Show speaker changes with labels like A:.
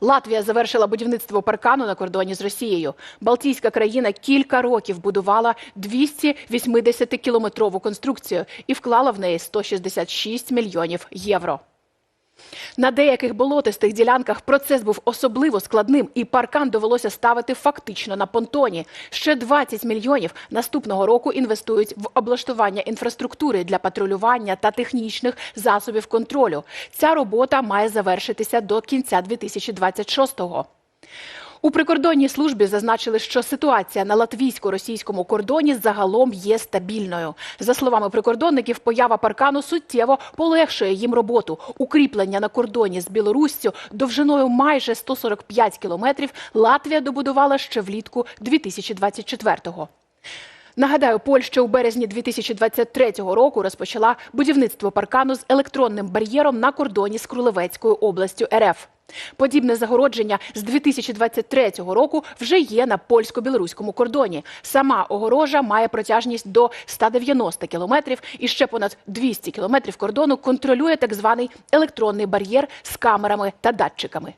A: Латвія завершила будівництво паркану на кордоні з Росією. Балтійська країна кілька років будувала 280-кілометрову конструкцію і вклала в неї 166 мільйонів євро. На деяких болотистих ділянках процес був особливо складним, і паркан довелося ставити фактично на понтоні. Ще 20 мільйонів наступного року інвестують в облаштування інфраструктури для патрулювання та технічних засобів контролю. Ця робота має завершитися до кінця 2026-го. У прикордонній службі зазначили, що ситуація на латвійсько-російському кордоні загалом є стабільною. За словами прикордонників, поява паркану суттєво полегшує їм роботу. Укріплення на кордоні з Білоруссю довжиною майже 145 кілометрів Латвія добудувала ще влітку 2024-го. Нагадаю, Польща у березні 2023 року розпочала будівництво паркану з електронним бар'єром на кордоні з Крулевецькою областю РФ. Подібне загородження з 2023 року вже є на польсько-білоруському кордоні. Сама огорожа має протяжність до 190 кілометрів і ще понад 200 кілометрів кордону контролює так званий електронний бар'єр з камерами та датчиками.